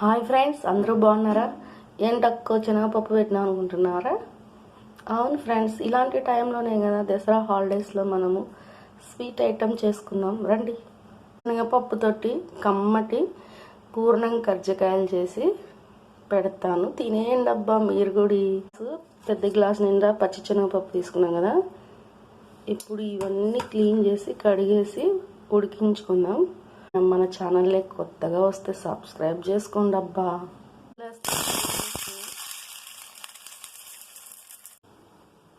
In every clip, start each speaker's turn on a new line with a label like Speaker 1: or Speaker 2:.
Speaker 1: Hi friends అందరూ బాగున్నారా? ఏంటక్కో శనగపప్పు పెట్టినా అనుకుంటున్నారా? అవును ఫ్రెండ్స్ ఇలాంటి టైంలోనే కదా దసరా హాలిడేస్లో మనము స్వీట్ ఐటెం చేసుకుందాం. రండి. శనగపప్పుతోటి కమ్మటి పూర్ణం కర్జకాయలు చేసి పెడతాను. తినేయండి అబ్బా మీరు కూడా. పెద్ద గ్లాస్ నిండా పచ్చి శనగపప్పు తీసుకున్నాం కదా. ఇప్పుడు ఇవన్నీ క్లీన్ చేసి కడిగేసి ఉడికించుకుందాం. మన ఛానల్లే కొత్తగా వస్తే సబ్స్క్రైబ్ చేసుకోండి అబ్బా.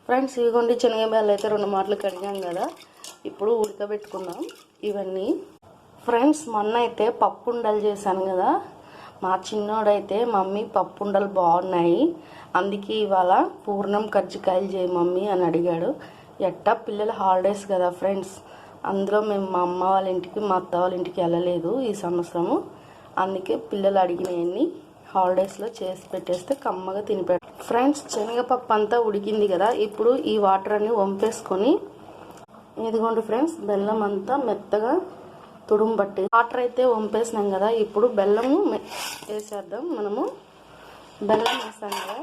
Speaker 1: ఫ్రెండ్స్ ఇవిగోండి శనగబేళ్ళు అయితే రెండు మాటలు కడిగాం కదా. ఇప్పుడు ఉడకబెట్టుకున్నాం ఇవన్నీ. ఫ్రెండ్స్ మొన్న అయితే పప్పు ఉండలు చేశాను కదా. మా చిన్నోడైతే మమ్మీ పప్పుండలు బాగున్నాయి. అందుకే ఇవాళ పూర్ణం కజ్జికాయలు చేయి మమ్మీ అని అడిగాడు. ఎట్టా పిల్లల హాలిడేస్ కదా ఫ్రెండ్స్. అందులో మేము మా అమ్మ వాళ్ళ ఇంటికి మా అత్త వాళ్ళ ఇంటికి వెళ్ళలేదు ఈ సంవత్సరము. అందుకే పిల్లలు అడిగినవన్నీ హాలిడేస్లో చేసి పెట్టేస్తే కమ్మగా తినిపెట్ట ఫ్రెండ్స్ శనగపప్పు అంతా ఉడికింది కదా ఇప్పుడు ఈ వాటర్ అన్ని వంపేసుకొని ఇదిగోండి ఫ్రెండ్స్ బెల్లం అంతా మెత్తగా తుడుము పట్టి వాటర్ అయితే వంపేసినాం కదా ఇప్పుడు బెల్లము వేసేద్దాం మనము. బెల్లం వేసాం కదా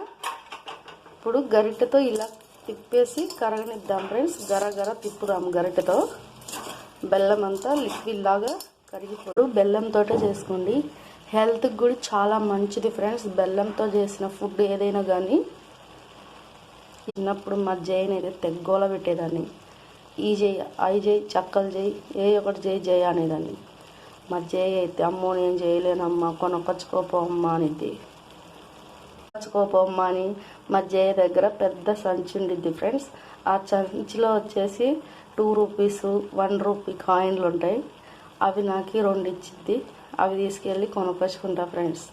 Speaker 1: ఇప్పుడు గరిటెతో ఇలా తిప్పేసి కరగనిద్దాం ఫ్రెండ్స్ గర గర తిప్పుదాం గరిటెతో. బెల్లం అంతా లిక్విడ్ లాగా కరిగిపోడు. బెల్లంతో చేసుకోండి. హెల్త్కి కూడా చాలా మంచిది ఫ్రెండ్స్. బెల్లంతో చేసిన ఫుడ్ ఏదైనా కానీ చిన్నప్పుడు మా జైన్ అయితే తెగ్గోల పెట్టేదాన్ని. ఈ చేయి ఐ చేయి చక్కలు చేయి ఏ ఒకటి చేయి చేయ అనేదాన్ని. మా జయ అయితే అమ్మో నేను చేయలేనమ్మా కొనకొచ్చుకోపోమ్మా అనిద్ది. పచ్చుకోపోమ్మా అని మా జయ దగ్గర పెద్ద సంచి ఉండిద్ది ఫ్రెండ్స్. ఆ సంచిలో వచ్చేసి టూ రూపీస్ వన్ రూపీ కాయిన్లు ఉంటాయి. అవి నాకు రెండు ఇచ్చిద్ది అవి తీసుకెళ్ళి కొనుక్కొచ్చుకుంటా ఫ్రెండ్స్.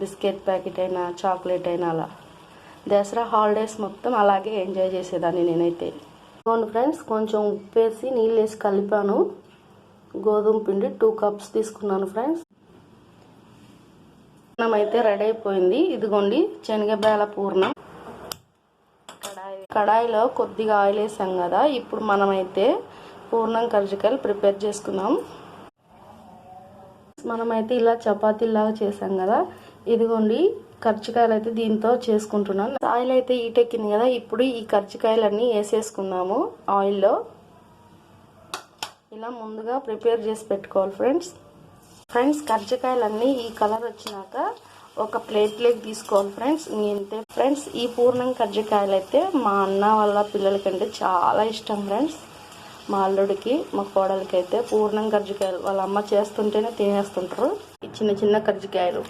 Speaker 1: బిస్కెట్ ప్యాకెట్ అయినా చాక్లెట్ అయినా అలా. దసరా హాలిడేస్ మొత్తం అలాగే ఎంజాయ్ చేసేదాన్ని నేనైతే. అవును ఫ్రెండ్స్ కొంచెం ఉప్పు వేసి నీళ్ళు వేసి కలిపాను. గోధుమ పిండి టూ కప్స్ తీసుకున్నాను ఫ్రెండ్స్. పూర్ణం అయితే రెడీ అయిపోయింది. ఇదిగోండి శనగబేల పూర్ణం. కడాయిలో కొద్దిగా ఆయిల్ వేసాం కదా ఇప్పుడు మనమైతే పూర్ణం కర్జికాయలు ప్రిపేర్ చేసుకుందాం. మనమైతే ఇలా చపాతీలాగా చేసాం కదా ఇదిగోండి కర్జికాయలు అయితే దీంతో చేసుకుంటున్నాం. ఆయిల్ అయితే ఈటెక్కింది కదా ఇప్పుడు ఈ కర్జికాయలన్నీ వేసేసుకుందాము ఆయిల్లో. ఇలా ముందుగా ప్రిపేర్ చేసి పెట్టుకోవాలి ఫ్రెండ్స్. ఫ్రెండ్స్ కర్జికాయలన్నీ ఈ కలర్ వచ్చినాక ఒక ప్లేట్లోకి తీసుకోవాలి ఫ్రెండ్స్. ఇంతే ఫ్రెండ్స్. ఈ పూర్ణం కజ్జికాయలు అయితే మా అన్న వాళ్ళ పిల్లలకంటే చాలా ఇష్టం ఫ్రెండ్స్. మా అల్లుడికి మా కోడలికి అయితే పూర్ణం కజ్జికాయలు వాళ్ళ అమ్మ చేస్తుంటేనే తినేస్తుంటారు. ఈ చిన్న చిన్న కజ్జికాయలు.